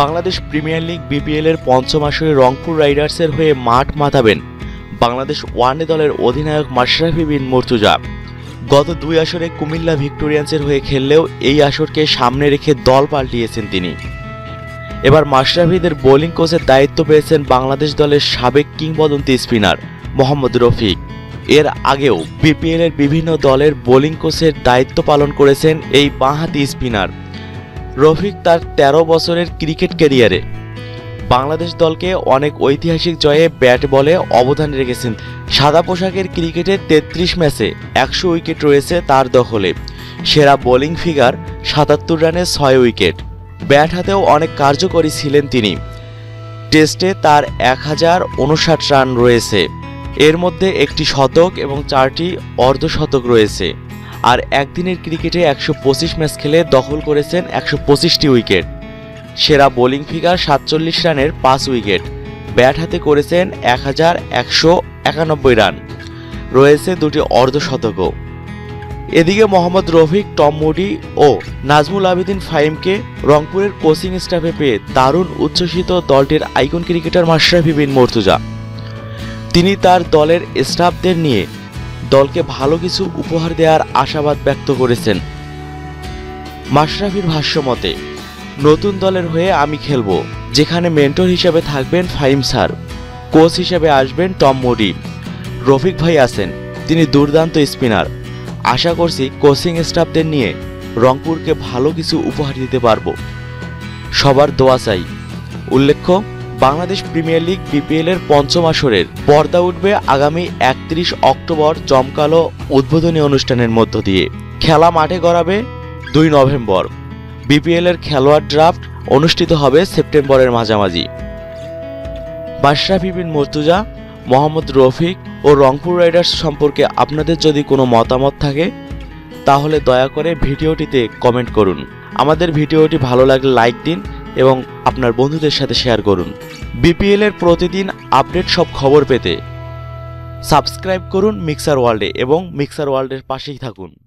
Bangladesh premier league BPL এর পঞ্চম আসরে রংপুর রাইডার্সের হয়ে মাঠ মাতাবেন বাংলাদেশ ওয়ানডে দলের অধিনায়ক মাশরাফি বিন মর্তুজা। গত দুই আসরে কুমিল্লা ভিক্টোরিয়ান্সের হয়ে খেললেও এই আসরকে সামনে রেখে দল পাল্টিয়েছেন তিনি। এবার মাশরাফিদের বোলিং কোচের দায়িত্ব পেয়েছেন বাংলাদেশ দলের সাবেক কিংবদন্তি স্পিনার মোহাম্মদ রফিক। এর আগেও বিপিএল এর বিভিন্ন দলের বোলিং কোচের দায়িত্ব পালন করেছেন এই বাঁহাতি স্পিনার। রফিক তার ১৩ বছরের ক্রিকেট ক্যারিয়ারে। বাংলাদেশ দলকে অনেক ঐতিহাসিক জয়ে ব্যাট বলে অবদান রেখেছেন। সাদা পোশাকের ক্রিকেটে ৩৩ ম্যাচে একশো উইকেট রয়েছে তার দখলে। সেরা বোলিং ফিগার, সাতাত্তর রানে ছয় উইকেট। ব্যাট হাতেও অনেক কার্যকরী ছিলেন তিনি। টেস্টে তার এক হাজার উনষাট রান রয়েছে। এর মধ্যে একটি শতক এবং চারটি অর্ধশতক রয়েছে। আর একদিনের ক্রিকেটে একশো পঁচিশ ম্যাচ খেলে দখল করেছেন একশো পঁচিশটি উইকেট। সেরা বোলিং ফিগার সাতচল্লিশ রানের পাঁচ উইকেট। ব্যাট হাতে করেছেন এক হাজার একশো একানব্বই রান। রয়েছে দুটি অর্ধশতকও এদিকে মোহাম্মদ রফিক, টম মুডি ও নাজমুল আবেদিন ফাইমকে রংপুরের কোচিং স্টাফে পেয়ে দারুণ উচ্ছ্বসিত দলটির আইকন ক্রিকেটার মাশরাফি বিন মর্তুজা। তিনি তার দলের স্টাফদের নিয়ে দলকে ভালো কিছু উপহার দেওয়ার আশাবাদ ব্যক্ত করেছেন। মাশরাফির ভাষ্য মতে, নতুন দলের হয়ে আমি খেলব, যেখানে মেন্টর হিসেবে থাকবেন ফাইম স্যার, কোচ হিসেবে আসবেন টম মোডি। রফিক ভাই আছেন, তিনি দুর্দান্ত স্পিনার। আশা করছি কোচিং স্টাফদের নিয়ে রংপুরকে ভালো কিছু উপহার দিতে পারব। সবার দোয়া চাই। উল্লেখ্য বাংলাদেশ প্রিমিয়ার লিগ বিপিএল এর পঞ্চম আসরের পর্দা উঠবে আগামী একত্রিশ অক্টোবর জমকালো উদ্বোধনী অনুষ্ঠানের মধ্য দিয়ে। খেলা মাঠে গড়াবে দুই নভেম্বর। বিপিএল এর খেলোয়াড় ড্রাফট অনুষ্ঠিত হবে সেপ্টেম্বরের মাঝামাঝি। বাশরাফি বিন মর্তুজা, মোহাম্মদ রফিক ও রংপুর রাইডার্স সম্পর্কে আপনাদের যদি কোনো মতামত থাকে, তাহলে দয়া করে ভিডিওটিতে কমেন্ট করুন। আমাদের ভিডিওটি ভালো লাগলে লাইক দিন এবং আপনার বন্ধুদের সাথে শেয়ার করুন। বিপিএল এর প্রতিদিন আপডেট সব খবর পেতে সাবস্ক্রাইব করুন মিক্সার ওয়ার্ল্ডে এবং মিক্সার ওয়ার্ল্ডের পাশেই থাকুন।